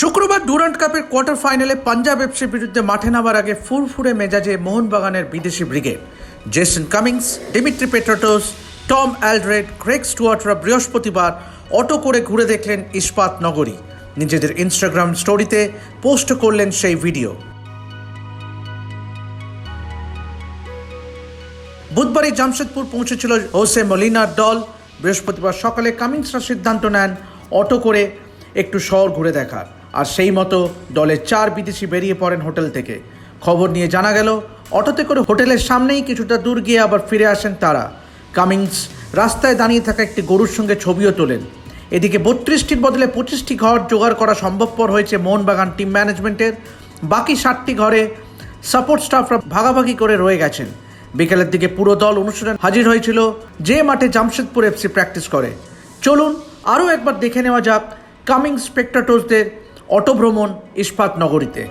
শুক্রবার ডুরান্ট কাপের কোয়ার্টার ফাইনালে পাঞ্জাব এফসির বিরুদ্ধে মাঠে নামার আগে ফুরফুরে মেজাজে মোহনবাগানের বিদেশি brigade. Jason Cummings Dimitri Petratos, Tom Aldred, Craig স্টুয়ার্টরা বৃহস্পতিবার অটো করে ঘুরে দেখলেন ইস্পাত নগরী। নিজেদের ইনস্টাগ্রাম স্টোরিতে পোস্ট করলেন সেই ভিডিও। বুধবারই জামশেদপুর পৌঁছেছিল হোসে মলিনার দল। বৃহস্পতিবার সকালে কামিংসরা সিদ্ধান্ত নেন অটো করে একটু শহর ঘুরে দেখার। আর সেই মতো দলের চার বিদেশি বেরিয়ে পড়েন হোটেল থেকে। খবর নিয়ে জানা গেল, অটোতে করে হোটেলের সামনেই কিছুটা দূর গিয়ে আবার ফিরে আসেন তারা। কামিংস রাস্তায় দাঁড়িয়ে থাকা একটি গরুর সঙ্গে ছবিও তোলেন। এদিকে বত্রিশটির বদলে পঁচিশটি ঘর জোগাড় করা সম্ভবপর হয়েছে মোহনবাগান টিম ম্যানেজমেন্টের। বাকি ষাটটি ঘরে সাপোর্ট স্টাফরা ভাগাভাগি করে রয়ে গেছেন। বিকেলের দিকে পুরো দল অনুষ্ঠানে হাজির হয়েছিল যে মাঠে জামশেদপুর এফসি প্র্যাকটিস করে। চলুন আরও একবার দেখে নেওয়া যাক কামিং স্পেক্টাটোসদের অটো ভ্রমণ ইস্পাত নগরীতে